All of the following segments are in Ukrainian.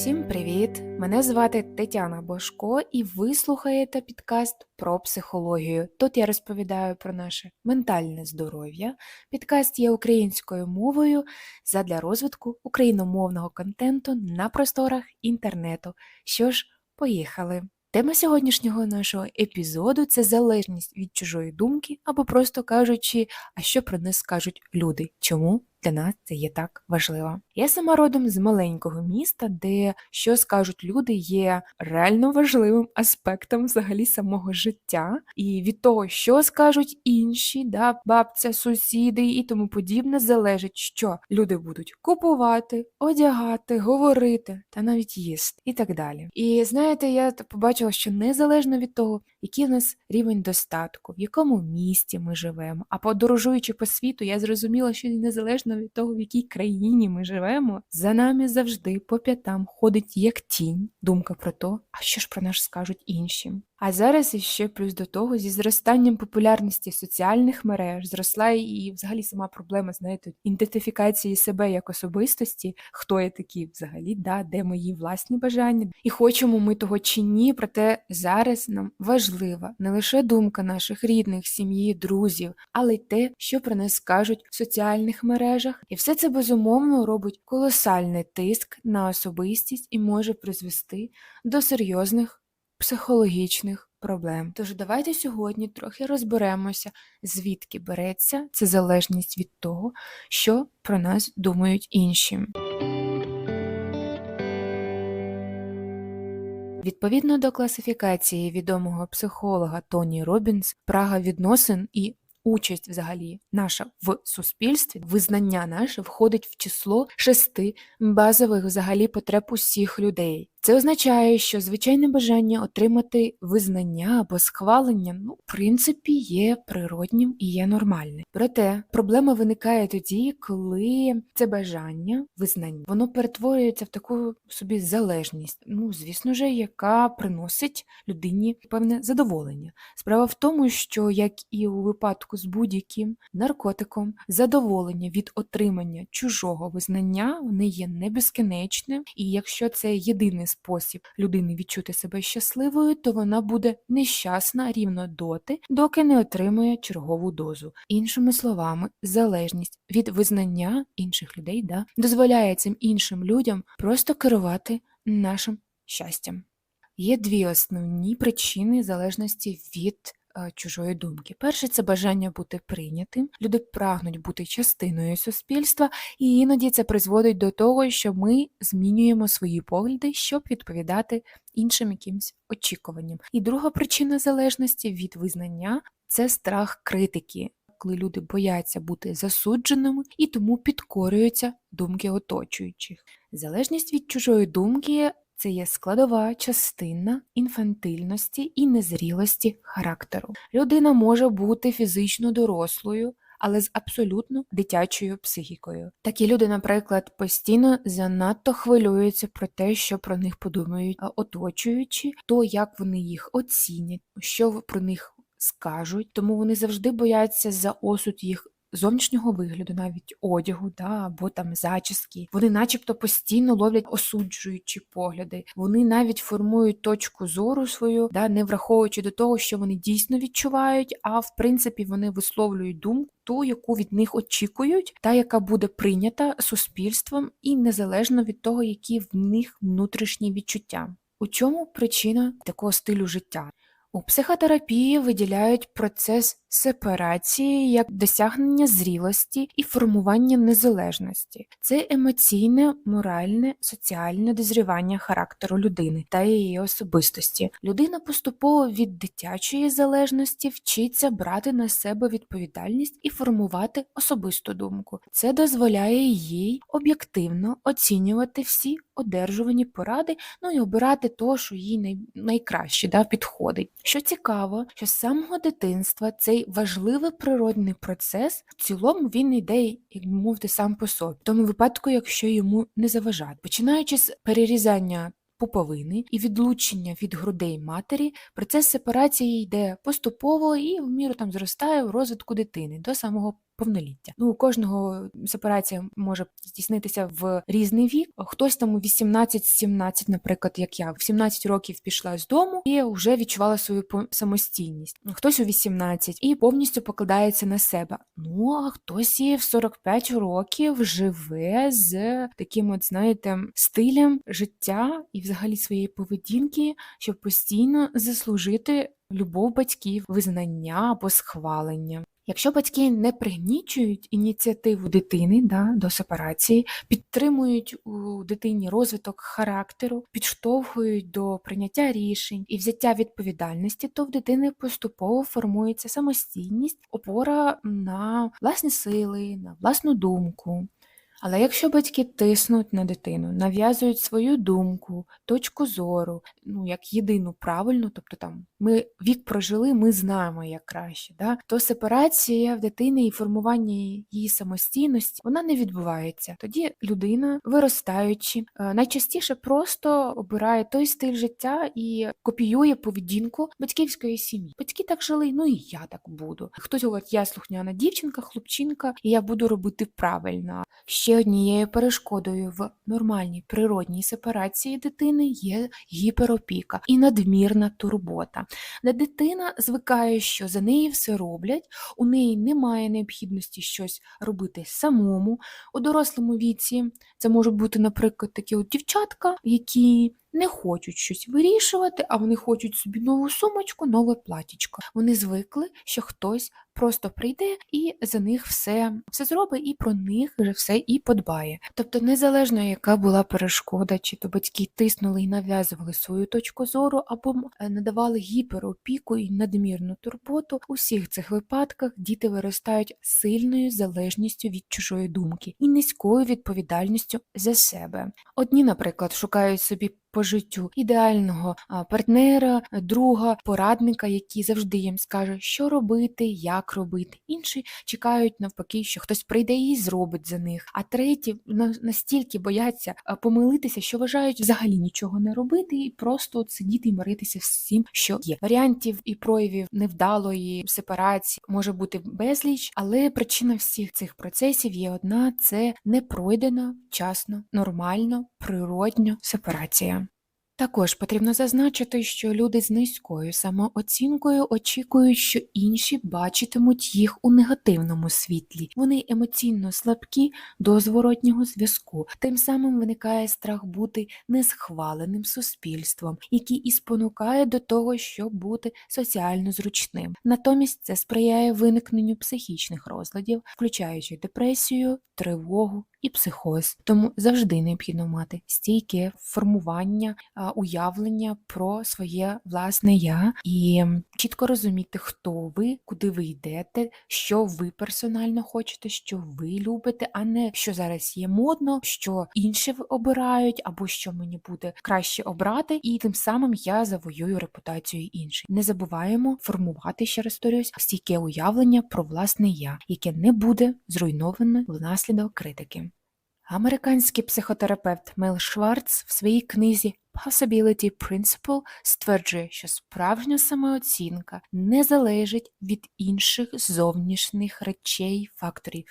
Всім привіт! Мене звати Тетяна Бошко, і ви слухаєте підкаст про психологію. Тут я розповідаю про наше ментальне здоров'я. Підкаст є українською мовою задля розвитку україномовного контенту на просторах інтернету. Що ж, поїхали! Тема сьогоднішнього нашого епізоду це залежність від чужої думки, або просто кажучи, а що про нас скажуть люди. Чому для нас це є так важливо? Я сама родом з маленького міста, де що скажуть люди є реально важливим аспектом взагалі самого життя, і від того, що скажуть інші, да, бабця, сусіди і тому подібне, залежить, що люди будуть купувати, одягати, говорити та навіть їсти і так далі. І знаєте, я побачила, що незалежно від того, який у нас рівень достатку, в якому місті ми живемо, а подорожуючи по світу, я зрозуміла, що незалежно від того, в якій країні ми живемо, за нами завжди по п'ятам ходить як тінь думка про те, а що ж про нас скажуть інші. А зараз іще плюс до того, зі зростанням популярності соціальних мереж зросла і взагалі сама проблема, знаєте, ідентифікації себе як особистості, хто я такий взагалі, да, де мої власні бажання, і хочемо ми того чи ні, проте зараз нам важлива не лише думка наших рідних, сім'ї, друзів, але й те, що про нас скажуть в соціальних мережах, і все це безумовно робить колосальний тиск на особистість і може призвести до серйозних психологічних проблем. Тож давайте сьогодні трохи розберемося, звідки береться ця залежність від того, що про нас думають інші. Відповідно до класифікації відомого психолога Тоні Робінс, прага відносин і участь взагалі наша в суспільстві, визнання наше входить в число шести базових взагалі потреб усіх людей. Це означає, що звичайне бажання отримати визнання або схвалення, ну, в принципі, є природнім і є нормальним. Проте проблема виникає тоді, коли це бажання, визнання, воно перетворюється в таку собі залежність, ну, звісно ж, яка приносить людині певне задоволення. Справа в тому, що як і у випадку з будь-яким наркотиком, задоволення від отримання чужого визнання вони є не безкінечним, і якщо це єдиний спосіб людини відчути себе щасливою, то вона буде нещасна рівно доти, доки не отримує чергову дозу. Іншими словами, залежність від визнання інших людей да, дозволяє цим іншим людям просто керувати нашим щастям. Є дві основні причини залежності від чужої думки. Перше це бажання бути прийнятим. Люди прагнуть бути частиною суспільства, і іноді це призводить до того, що ми змінюємо свої погляди, щоб відповідати іншим якимсь очікуванням. І друга причина залежності від визнання це страх критики. Коли люди бояться бути засудженими і тому підкорюються думки оточуючих. Залежність від чужої думки це є складова частина інфантильності і незрілості характеру. Людина може бути фізично дорослою. Але з абсолютно дитячою психікою. Такі люди, наприклад, постійно занадто хвилюються про те, що про них подумають оточуючи, то як вони їх оцінять, що про них скажуть, тому вони завжди бояться за осуд їх зовнішнього вигляду, навіть одягу, да, або там зачіски. Вони, начебто, постійно ловлять осуджуючі погляди. Вони навіть формують точку зору свою, да, не враховуючи до того, що вони дійсно відчувають, а в принципі вони висловлюють думку. Ту, яку від них очікують, та яка буде прийнята суспільством, і незалежно від того, які в них внутрішні відчуття. У чому причина такого стилю життя? У психотерапії виділяють процес сепарації як досягнення зрілості і формування незалежності. Це емоційне, моральне, соціальне дозрівання характеру людини та її особистості. Людина поступово від дитячої залежності вчиться брати на себе відповідальність і формувати особисту думку. Це дозволяє їй об'єктивно оцінювати всі одержувані поради, ну і обирати то, що їй най... найкраще да, підходить. Що цікаво, що з самого дитинства цей важливий природний процес в цілому він йде, як мовити, сам по собі, в тому випадку, якщо йому не заважати, починаючи з перерізання. Пуповини і відлучення від грудей матері, процес сепарації йде поступово і в міру там зростає в розвитку дитини до самого повноліття. Ну, у кожного сепарація може здійснитися в різний вік. Хтось там у 18-17, наприклад, як я, в 17 років пішла з дому і вже відчувала свою самостійність. Хтось у 18 і повністю покладається на себе. Ну а хтось і в 45 років живе з таким, от знаєте, стилем життя і взагалі своєї поведінки, щоб постійно заслужити любов батьків, визнання або схвалення. Якщо батьки не пригнічують ініціативу дитини да, до сепарації, підтримують у дитині розвиток характеру, підштовхують до прийняття рішень і взяття відповідальності, то в дитини поступово формується самостійність, опора на власні сили, на власну думку. Але якщо батьки тиснуть на дитину, нав'язують свою думку, точку зору, ну як єдину правильну, тобто там ми вік прожили, ми знаємо як краще, да? то сепарація в дитини і формування її самостійності вона не відбувається. Тоді людина, виростаючи, е, найчастіше просто обирає той стиль життя і копіює поведінку батьківської сім'ї. Батьки так жили, ну і я так буду. Хтось говорить, я слухняна дівчинка, хлопчинка, і я буду робити правильно. Ще однією перешкодою в нормальній природній сепарації дитини є гіперопіка і надмірна турбота, де дитина звикає, що за неї все роблять, у неї немає необхідності щось робити самому. У дорослому віці це можуть бути, наприклад, такі от дівчатка, які не хочуть щось вирішувати, а вони хочуть собі нову сумочку, нове платічко. Вони звикли, що хтось просто прийде і за них все, все зробить, і про них вже все і подбає. Тобто, незалежно яка була перешкода, чи то батьки тиснули і нав'язували свою точку зору, або е, надавали гіперопіку і надмірну турботу, у всіх цих випадках діти виростають сильною залежністю від чужої думки і низькою відповідальністю за себе. Одні, наприклад, шукають собі по життю ідеального партнера, друга, порадника, який завжди їм скаже, що робити, як робити. Інші чекають навпаки, що хтось прийде і зробить за них. А треті на- настільки бояться помилитися, що вважають взагалі нічого не робити і просто от сидіти і миритися з всім, що є. Варіантів і проявів невдалої сепарації може бути безліч, але причина всіх цих процесів є одна: це непройдена вчасно, нормально, природньо сепарація. Також потрібно зазначити, що люди з низькою самооцінкою очікують, що інші бачитимуть їх у негативному світлі. Вони емоційно слабкі до зворотнього зв'язку. Тим самим виникає страх бути несхваленим суспільством, який і спонукає до того, щоб бути соціально зручним. Натомість це сприяє виникненню психічних розладів, включаючи депресію, тривогу і психоз. Тому завжди необхідно мати стійке формування, уявлення про своє власне я і чітко розуміти, хто ви, куди ви йдете, що ви персонально хочете, що ви любите, а не що зараз є модно, що інші обирають, або що мені буде краще обрати, і тим самим я завоюю репутацію інших. Не забуваємо формувати ще раз повторюсь, стійке уявлення про власне я, яке не буде зруйноване внаслідок критики. Американський психотерапевт Мел Шварц в своїй книзі Possibility Principle стверджує, що справжня самооцінка не залежить від інших зовнішніх речей, факторів,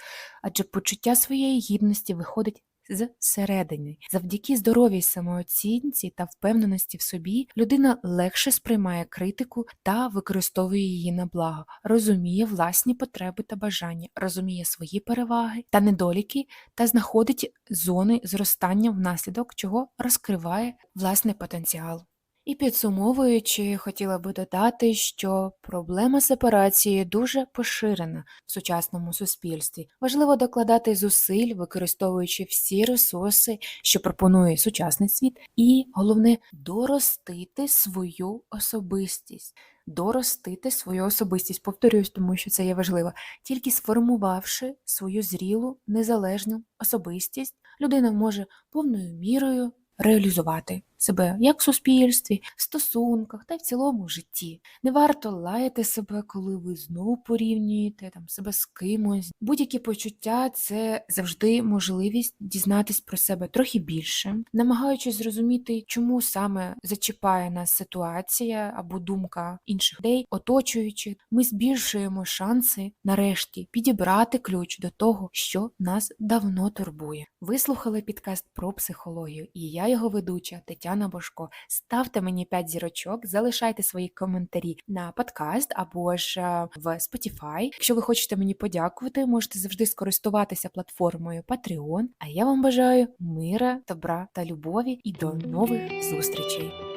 адже почуття своєї гідності виходить зсередини. Завдяки здоровій самооцінці та впевненості в собі людина легше сприймає критику та використовує її на благо, розуміє власні потреби та бажання, розуміє свої переваги та недоліки та знаходить зони зростання, внаслідок чого розкриває власний потенціал. І підсумовуючи, хотіла би додати, що проблема сепарації дуже поширена в сучасному суспільстві. Важливо докладати зусиль, використовуючи всі ресурси, що пропонує сучасний світ, і головне доростити свою особистість. Доростити свою особистість, повторюсь, тому що це є важливо. Тільки сформувавши свою зрілу, незалежну особистість, людина може повною мірою реалізувати себе як в суспільстві, в стосунках та й в цілому житті. Не варто лаяти себе, коли ви знову порівнюєте там себе з кимось. Будь-які почуття це завжди можливість дізнатись про себе трохи більше, намагаючись зрозуміти, чому саме зачіпає нас ситуація або думка інших людей, оточуючих, ми збільшуємо шанси нарешті підібрати ключ до того, що нас давно турбує. Ви слухали підкаст про психологію, і я його ведуча Тетяна Бошко. Ставте мені 5 зірочок, залишайте свої коментарі на подкаст або ж е, в Spotify. Якщо ви хочете мені подякувати, можете завжди скористуватися платформою Patreon. А я вам бажаю мира, добра та любові і до нових зустрічей.